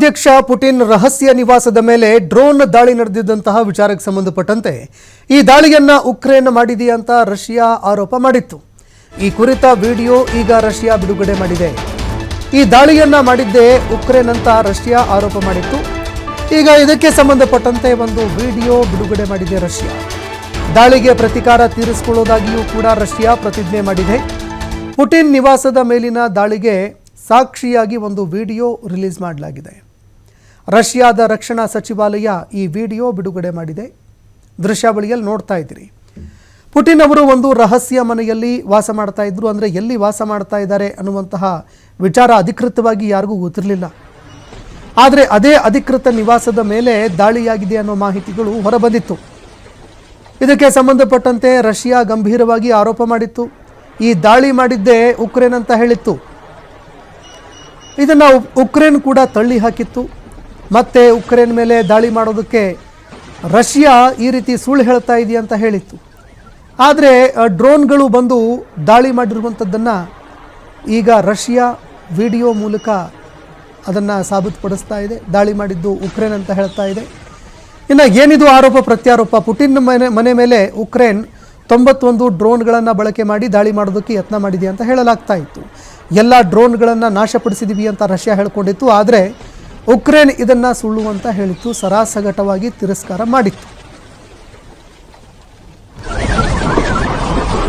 ಅಧ್ಯಕ್ಷ ಪುಟಿನ್ ರಹಸ್ಯ ನಿವಾಸದ ಮೇಲೆ ಡ್ರೋನ್ ದಾಳಿ ನಡೆದಿದ್ದಂತಹ ವಿಚಾರಕ್ಕೆ ಸಂಬಂಧಪಟ್ಟಂತೆ ಈ ದಾಳಿಯನ್ನ ಉಕ್ರೇನ್ ಮಾಡಿದೆಯಾ ಅಂತ ರಷ್ಯಾ ಆರೋಪ ಮಾಡಿತ್ತು. ಈ ಕುರಿತ ವಿಡಿಯೋ ಈಗ ರಷ್ಯಾ ಬಿಡುಗಡೆ ಮಾಡಿದೆ. ಈ ದಾಳಿಯನ್ನ ಮಾಡಿದ್ದೇ ಉಕ್ರೇನ್ ಅಂತ ರಷ್ಯಾ ಆರೋಪ ಮಾಡಿತ್ತು. ಈಗ ಇದಕ್ಕೆ ಸಂಬಂಧಪಟ್ಟಂತೆ ಒಂದು ವಿಡಿಯೋ ಬಿಡುಗಡೆ ಮಾಡಿದೆ ರಷ್ಯಾ. ದಾಳಿಗೆ ಪ್ರತಿಕಾರ ತೀರಿಸಿಕೊಳ್ಳೋದಾಗಿಯೂ ಕೂಡ ರಷ್ಯಾ ಪ್ರತಿಜ್ಞೆ ಮಾಡಿದೆ. ಪುಟಿನ್ ನಿವಾಸದ ಮೇಲಿನ ದಾಳಿಗೆ ಸಾಕ್ಷಿಯಾಗಿ ಒಂದು ವಿಡಿಯೋ ರಿಲೀಸ್ ಮಾಡಲಾಗಿದೆ. ರಷ್ಯಾದ ರಕ್ಷಣಾ ಸಚಿವಾಲಯ ಈ ವಿಡಿಯೋ ಬಿಡುಗಡೆ ಮಾಡಿದೆ. ದೃಶ್ಯಾವಳಿಯಲ್ಲಿ ನೋಡ್ತಾ ಇದ್ದೀರಿ. ಪುಟಿನ್ ಅವರು ಒಂದು ರಹಸ್ಯ ಮನೆಯಲ್ಲಿ ವಾಸ ಮಾಡ್ತಾ ಇದ್ರು. ಅಂದರೆ ಎಲ್ಲಿ ವಾಸ ಮಾಡ್ತಾ ಇದ್ದಾರೆ ಅನ್ನುವಂತಹ ವಿಚಾರ ಅಧಿಕೃತವಾಗಿ ಯಾರಿಗೂ ಗೊತ್ತಿರಲಿಲ್ಲ. ಆದರೆ ಅದೇ ಅಧಿಕೃತ ನಿವಾಸದ ಮೇಲೆ ದಾಳಿಯಾಗಿದೆ ಅನ್ನೋ ಮಾಹಿತಿಗಳು ಹೊರಬಂದಿತ್ತು. ಇದಕ್ಕೆ ಸಂಬಂಧಪಟ್ಟಂತೆ ರಷ್ಯಾ ಗಂಭೀರವಾಗಿ ಆರೋಪ ಮಾಡಿತ್ತು. ಈ ದಾಳಿ ಮಾಡಿದ್ದೇ ಉಕ್ರೇನ್ ಅಂತ ಹೇಳಿತ್ತು. ಇದನ್ನು ಉಕ್ರೇನ್ ಕೂಡ ತಳ್ಳಿ ಹಾಕಿತ್ತು. ಮತ್ತೆ ಉಕ್ರೇನ್ ಮೇಲೆ ದಾಳಿ ಮಾಡೋದಕ್ಕೆ ರಷ್ಯಾ ಈ ರೀತಿ ಸುಳ್ಳು ಹೇಳ್ತಾ ಇದೆಯಾ ಅಂತ ಹೇಳಿತ್ತು. ಆದರೆ ಡ್ರೋನ್ಗಳು ಬಂದು ದಾಳಿ ಮಾಡಿರುವಂಥದ್ದನ್ನು ಈಗ ರಷ್ಯಾ ವಿಡಿಯೋ ಮೂಲಕ ಅದನ್ನು ಸಾಬೀತುಪಡಿಸ್ತಾ ಇದೆ, ದಾಳಿ ಮಾಡಿದ್ದು ಉಕ್ರೇನ್ ಅಂತ ಹೇಳ್ತಾ ಇದೆ. ಇನ್ನು ಏನಿದು ಆರೋಪ ಪ್ರತ್ಯಾರೋಪ? ಪುಟಿನ್ ಮನೆ ಮನೆ ಮೇಲೆ ಉಕ್ರೇನ್ ತೊಂಬತ್ತೊಂದು ಡ್ರೋನ್ಗಳನ್ನು ಬಳಕೆ ಮಾಡಿ ದಾಳಿ ಮಾಡೋದಕ್ಕೆ ಯತ್ನ ಮಾಡಿದೆ ಅಂತ ಹೇಳಲಾಗ್ತಾ ಇತ್ತು. ಎಲ್ಲ ಡ್ರೋನ್ಗಳನ್ನು ನಾಶಪಡಿಸಿದ್ದೀವಿ ಅಂತ ರಷ್ಯಾ ಹೇಳ್ಕೊಂಡಿತ್ತು. ಆದರೆ ಉಕ್ರೇನ್ ಇದನ್ನು ಸುಳ್ಳು ಅಂತ ಹೇಳಿತ್ತು ಸರಾಸಗಟವಾಗಿ ತಿರಸ್ಕಾರ ಮಾಡಿತ್ತು.